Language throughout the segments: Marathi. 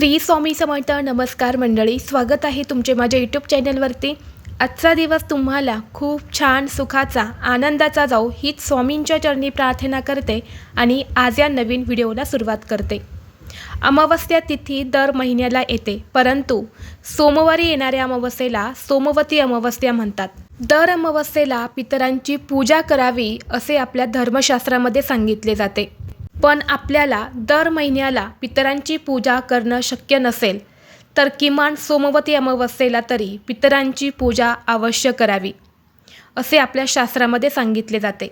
श्री स्वामी समर्थ नमस्कार मंडळी स्वागत आहे तुमचे माझ्या यूट्यूब चॅनलवरती आजचा दिवस तुम्हाला खूप छान सुखाचा आनंदाचा जाऊ हीच स्वामींच्या चरणी प्रार्थना करते आणि आज या नवीन व्हिडिओला सुरुवात करते. अमावस्या तिथी दर महिन्याला येते परंतु सोमवारी येणाऱ्या अमावस्येला सोमवती अमावस्या म्हणतात. दर अमावस्येला पितरांची पूजा करावी असे आपल्या धर्मशास्त्रामध्ये सांगितले जाते. पण आपल्याला दर महिन्याला पितरांची पूजा करणं शक्य नसेल तर किमान सोमवती अमावस्येला तरी पितरांची पूजा अवश्य करावी असे आपल्या शास्त्रामध्ये सांगितले जाते.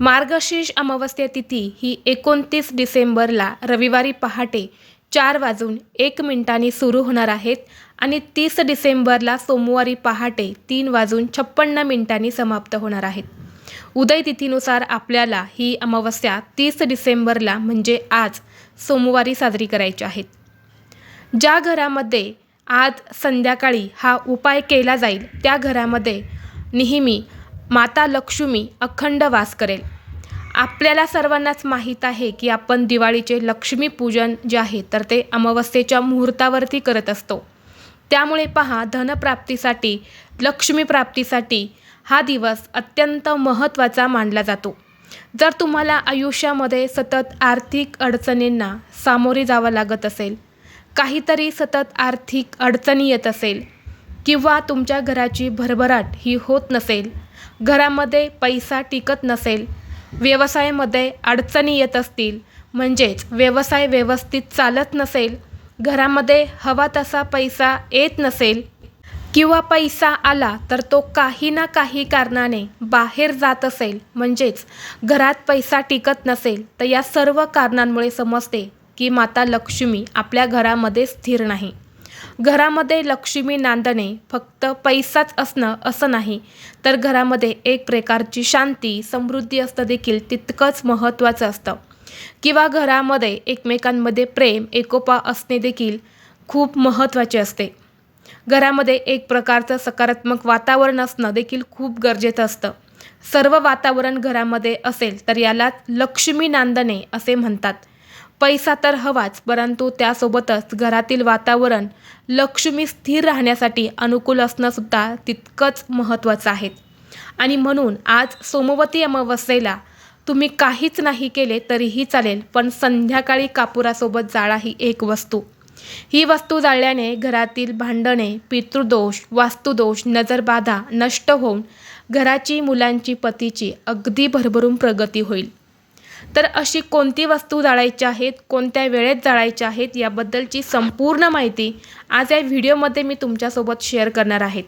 मार्गशीर्ष अमावस्या तिथी ही एकोणतीस डिसेंबरला रविवारी पहाटे चार वाजून एक मिनिटांनी सुरू होणार आहेत आणि तीस डिसेंबरला सोमवारी पहाटे तीन वाजून छप्पन्न मिनिटांनी समाप्त होणार आहेत. उदय तिथीनुसार आपल्याला ही अमावस्या तीस डिसेंबरला म्हणजे आज सोमवारी साजरी करायची आहेत ज्या घरामध्ये आज संध्याकाळी हा उपाय केला जाईल त्या घरामध्ये नेहमी माता लक्ष्मी अखंड वास करेल. आपल्याला सर्वांनाच माहीत आहे की आपण दिवाळीचे लक्ष्मीपूजन जे आहे तर ते अमावस्येच्या मुहूर्तावरती करत असतो. त्यामुळे पहा धनप्राप्तीसाठी लक्ष्मीप्राप्तीसाठी हा दिवस अत्यंत महत्त्वाचा मानला जातो. जर तुम्हाला आयुष्यामध्ये सतत आर्थिक अडचणींना सामोरे जावं लागत असेल काहीतरी सतत आर्थिक अडचणी येत असेल किंवा तुमच्या घराची भरभराट ही होत नसेल घरामध्ये पैसा टिकत नसेल व्यवसायामध्ये अडचणी येत असतील म्हणजेच व्यवसाय व्यवस्थित चालत नसेल घरामध्ये हवा तसा पैसा येत नसेल किंवा पैसा आला तर तो काही ना काही कारणाने बाहेर जात असेल म्हणजेच घरात पैसा टिकत नसेल तर या सर्व कारणांमुळे समजते की माता लक्ष्मी आपल्या घरामध्ये स्थिर नाही. घरामध्ये लक्ष्मी नांदणे फक्त पैसाच असणं असं नाही तर घरामध्ये एक प्रकारची शांती समृद्धी असणं देखील तितकंच महत्त्वाचं असतं. किंवा घरामध्ये एकमेकांमध्ये प्रेम एकोपा असणे देखील खूप महत्त्वाचे असते. घरामध्ये एक प्रकारचं सकारात्मक वातावरण असणं देखील खूप गरजेचं असतं. सर्व वातावरण घरामध्ये असेल तर याला लक्ष्मी नांदणे असे म्हणतात. पैसा तर हवाच परंतु त्यासोबतच घरातील वातावरण लक्ष्मी स्थिर राहण्यासाठी अनुकूल असणंसुद्धा तितकंच महत्त्वाचं आहे. आणि म्हणून आज सोमवती अमावस्येला तुम्ही काहीच नाही केले तरीही चालेल पण संध्याकाळी कापुरासोबत जाळा ही एक वस्तू. ही वस्तू जाळल्याने घरातील भांडणे पितृदोष वास्तुदोष नजरबाधा नष्ट होऊन घराची मुलांची पतीची अगदी भरभरून प्रगती होईल. तर अशी कोणती वस्तू जाळायची आहेत कोणत्या वेळेत जाळायच्या आहेत याबद्दलची संपूर्ण माहिती आज या व्हिडिओमध्ये मी तुमच्यासोबत शेअर करणार आहेत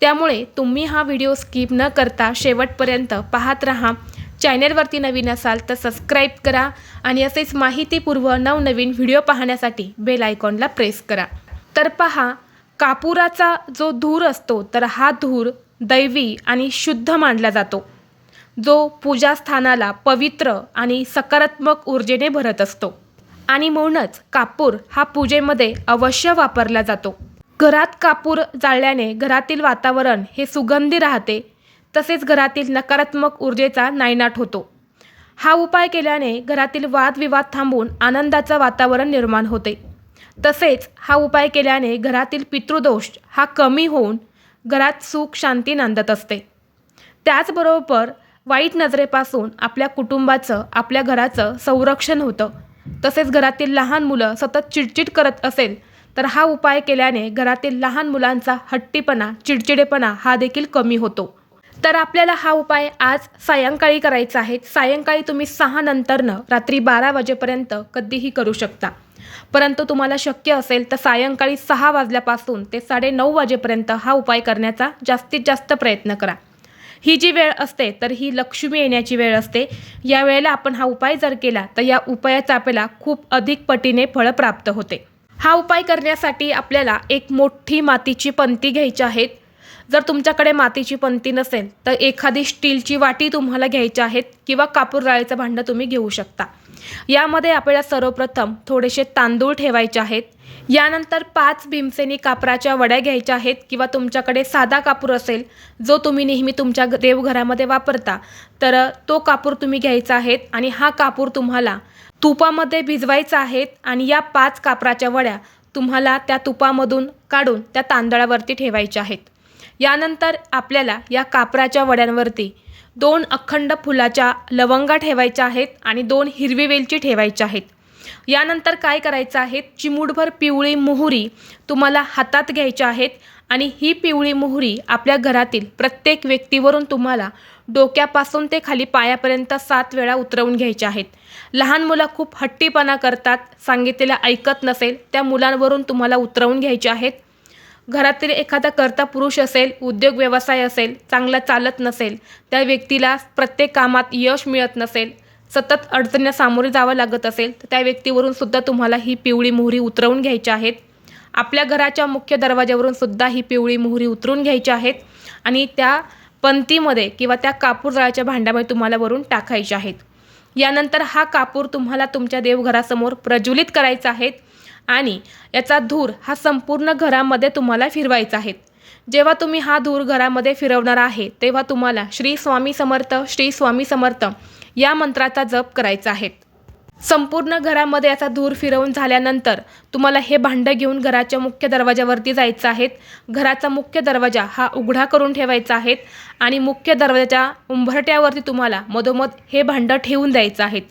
त्यामुळे तुम्ही हा व्हिडिओ स्किप न करता शेवटपर्यंत पाहत राहा. चॅनेलवरती नवीन असाल तर सबस्क्राईब करा आणि असेच माहितीपूर्व नवनवीन व्हिडिओ पाहण्यासाठी बेल आयकॉनला प्रेस करा. तर पहा कापुराचा जो धूर असतो तर हा धूर दैवी आणि शुद्ध मानला जातो. जो पूजास्थानाला पवित्र आणि सकारात्मक ऊर्जेने भरत असतो. आणि म्हणूनच कापूर हा पूजेमध्ये अवश्य वापरला जातो. घरात कापूर जाळल्याने घरातील वातावरण हे सुगंधी राहते तसेच घरातील नकारात्मक ऊर्जेचा नायनाट होतो. हा उपाय केल्याने घरातील वादविवाद थांबून आनंदाचं वातावरण निर्माण होते. तसेच हा उपाय केल्याने घरातील पितृदोष हा कमी होऊन घरात सुख शांती नांदत असते. त्याचबरोबर वाईट नजरेपासून आपल्या कुटुंबाचं आपल्या घराचं संरक्षण होतं. तसेच घरातील लहान मुलं सतत चिडचिड करत असेल तर हा उपाय केल्याने घरातील लहान मुलांचा हट्टीपणा चिडचिडेपणा हा देखील कमी होतो. तर आपल्याला हा उपाय आज सायंकाळी करायचा आहे. सायंकाळी तुम्ही सहा नंतरनं रात्री बारा वाजेपर्यंत कधीही करू शकता. परंतु तुम्हाला शक्य असेल तर सायंकाळी सहा वाजल्यापासून ते साडे नऊ वाजेपर्यंत हा उपाय करण्याचा जास्तीत जास्त प्रयत्न करा. ही जी वेळ असते तर ही लक्ष्मी येण्याची वेळ असते. या वेळेला आपण हा उपाय जर केला तर या उपायाचा आपल्याला खूप अधिक पटीने फळ प्राप्त होते. हा उपाय करण्यासाठी आपल्याला एक मोठी मातीची पंती घ्यायची आहेत. जर तुमच्याकडे मातीची पंती नसेल तर एखादी स्टीलची वाटी तुम्हाला घ्यायची आहेत किंवा कापूर जाळीचं भांडं तुम्ही घेऊ शकता. यामध्ये आपल्याला सर्वप्रथम थोडेसे तांदूळ ठेवायचे आहेत. यानंतर पाच भीमसेनी कापराच्या वड्या घ्यायच्या आहेत किंवा तुमच्याकडे साधा कापूर असेल जो तुम्ही नेहमी तुमच्या देवघरामध्ये वापरता तर तो कापूर तुम्ही घ्यायचा आहेत आणि हा कापूर तुम्हाला तुपामध्ये भिजवायचा आहेत आणि या पाच कापराच्या वड्या तुम्हाला त्या तुपामधून काढून त्या तांदळावरती ठेवायच्या आहेत. यानंतर आपल्याला या कापराच्या वड्यांवरती दोन अखंड फुलाच्या लवंगा ठेवायच्या आहेत आणि दोन हिरवी वेलची ठेवायच्या आहेत. यानंतर काय करायचं आहे? चिमूटभर पिवळी मोहरी तुम्हाला हातात घ्यायच्या आहेत आणि ही पिवळी मोहरी आपल्या घरातील प्रत्येक व्यक्तीवरून तुम्हाला डोक्यापासून ते खाली पायापर्यंत सात वेळा उतरवून घ्यायच्या आहेत. लहान मुलं खूप हट्टीपणा करतात सांगितलेलं ऐकत नसेल त्या मुलांवरून तुम्हाला उतरवून घ्यायचे आहेत. घरातील एखादा कर्ता पुरुष असेल उद्योग व्यवसाय असेल चांगला चालत नसेल त्या व्यक्तीला प्रत्येक कामात यश मिळत नसेल सतत अडचणींना सामोरे जावं लागत असेल तर त्या व्यक्तीवरून सुद्धा तुम्हाला ही पिवळी मोहरी उतरवून घ्यायची आहेत. आपल्या घराच्या मुख्य दरवाज्यावरून सुद्धा ही पिवळी मोहरी उतरून घ्यायची आहेत आणि त्या पंतीमध्ये किंवा त्या कापूर जळाच्या भांड्यामध्ये तुम्हाला वरून टाकायच्या आहेत. यानंतर हा कापूर तुम्हाला तुमच्या देवघरासमोर प्रज्वलित करायचा आहे. आणि याचा धूर हा संपूर्ण घरामध्ये तुम्हाला फिरवायचा आहे. जेव्हा तुम्ही हा धूर घरामध्ये फिरवणार आहे तेव्हा तुम्हाला श्री स्वामी समर्थ श्री स्वामी समर्थ या मंत्राचा जप करायचा आहे. संपूर्ण घरामध्ये याचा धूर फिरवून झाल्यानंतर तुम्हाला हे भांडं घेऊन घराच्या मुख्य दरवाजावरती जायचं आहेत घराचा मुख्य दरवाजा हा उघडा करून ठेवायचा आहे आणि मुख्य दरवाजाच्या उंबरट्यावरती तुम्हाला मधोमध हे भांडं ठेवून द्यायचं आहेत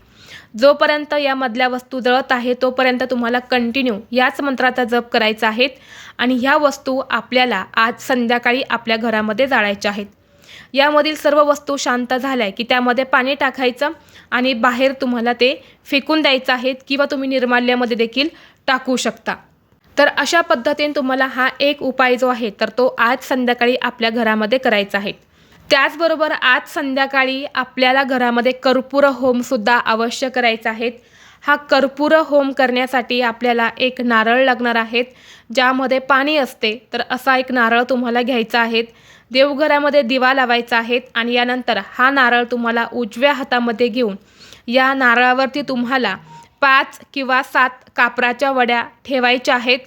जोपर्यंत या मधल्या वस्तू जळत आहे तोपर्यंत तुम्हाला कंटिन्यू याच मंत्राचा जप करायचा आहे आणि ह्या वस्तू आपल्याला आज संध्याकाळी आपल्या घरामध्ये जाळायच्या आहेत. यामधील सर्व वस्तू शांत झाल्या की त्यामध्ये पाणी टाकायचं आणि बाहेर तुम्हाला ते फेकून द्यायचं आहेत किंवा तुम्ही निर्माल्यामध्ये देखील टाकू शकता. तर अशा पद्धतीने तुम्हाला हा एक उपाय जो आहे तर तो आज संध्याकाळी आपल्या घरामध्ये करायचा आहे. त्याचबरोबर आज संध्याकाळी आपल्याला घरामध्ये कर्पूर होमसुद्धा अवश्य करायचा आहेत. हा कर्पूर होम करण्यासाठी आपल्याला एक नारळ लागणार आहेत. ज्यामध्ये पाणी असते तर असा एक नारळ तुम्हाला घ्यायचा आहे देवघरामध्ये दिवा लावायचा आहे आणि यानंतर हा नारळ तुम्हाला उजव्या हातामध्ये घेऊन या नारळावरती तुम्हाला पाच किंवा सात कापराच्या वड्या ठेवायच्या आहेत.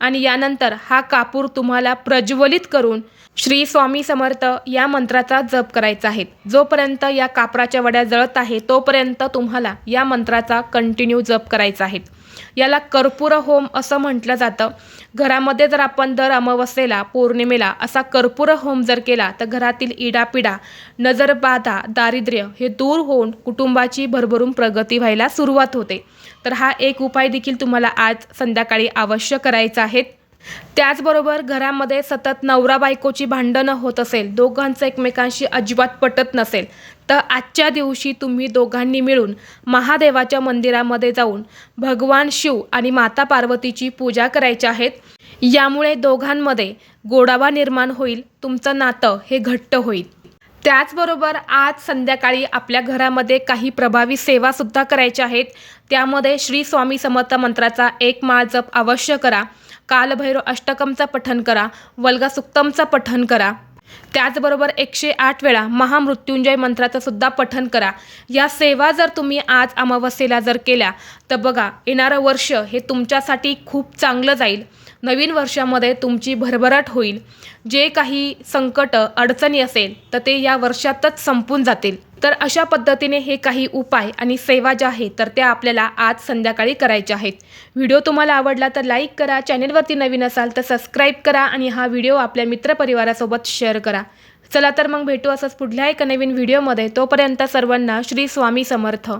आणि यानंतर हा कापूर तुम्हाला प्रज्वलित करून श्री स्वामी समर्थ या मंत्राचा जप करायचा आहे. जोपर्यंत या कापराच्या वड्या जळत आहे तोपर्यंत तुम्हाला या मंत्राचा कंटिन्यू जप करायचा आहे. याला कर्पूर होम असं म्हटलं जातं. घरामध्ये जर आपण दर अमावस्येला पौर्णिमेला असा कर्पूर होम जर केला तर घरातील इडापिडा नजरबाधा दारिद्र्य हे दूर होऊन कुटुंबाची भरभरून प्रगती व्हायला सुरुवात होते. तर हा एक उपाय देखील तुम्हाला आज संध्याकाळी अवश्य करायचा आहे. त्याचबरोबर घरामध्ये सतत नवरा बायकोची भांडणं होत असेल दोघांचं एकमेकांशी अजिबात पटत नसेल तर आजच्या दिवशी तुम्ही दोघांनी मिळून महादेवाच्या मंदिरामध्ये जाऊन भगवान शिव आणि माता पार्वतीची पूजा करायची आहेत यामुळे दोघांमध्ये गोडावा निर्माण होईल तुमचं नातं हे घट्ट होईल. त्याचबरोबर आज संध्याकाळी आपल्या घरामध्ये काही प्रभावी सेवासुद्धा करायच्या आहेत. त्यामध्ये श्री स्वामी समर्थ मंत्राचा एक माळ जप अवश्य करा. कालभैरव अष्टकमचा पठन करा. वल्गासुक्तमचा पठन करा. त्याचबरोबर एकशे आठ वेळा महामृत्युंजय मंत्राचं सुद्धा पठन करा. या सेवा जर तुम्ही आज अमावस्येला जर केल्या तर बघा येणारं वर्ष हे तुमच्यासाठी खूप चांगलं जाईल. नवीन वर्षामध्ये तुमची भरभराट होईल. जे काही संकट अडचणी असेल तर ते या वर्षातच संपून जातील. तर अशा पद्धतीने हे काही उपाय आणि सेवा ज्या आहेत तर त्या आपल्याला आज संध्याकाळी करायच्या आहेत. व्हिडिओ तुम्हाला आवडला तर लाईक करा चॅनेलवरती नवीन असाल तर सबस्क्राईब करा आणि हा व्हिडिओ आपल्या मित्रपरिवारासोबत शेअर करा. चला तर मग भेटू असंच पुढल्या एका नवीन व्हिडिओमध्ये. तोपर्यंत सर्वांना श्री स्वामी समर्थ.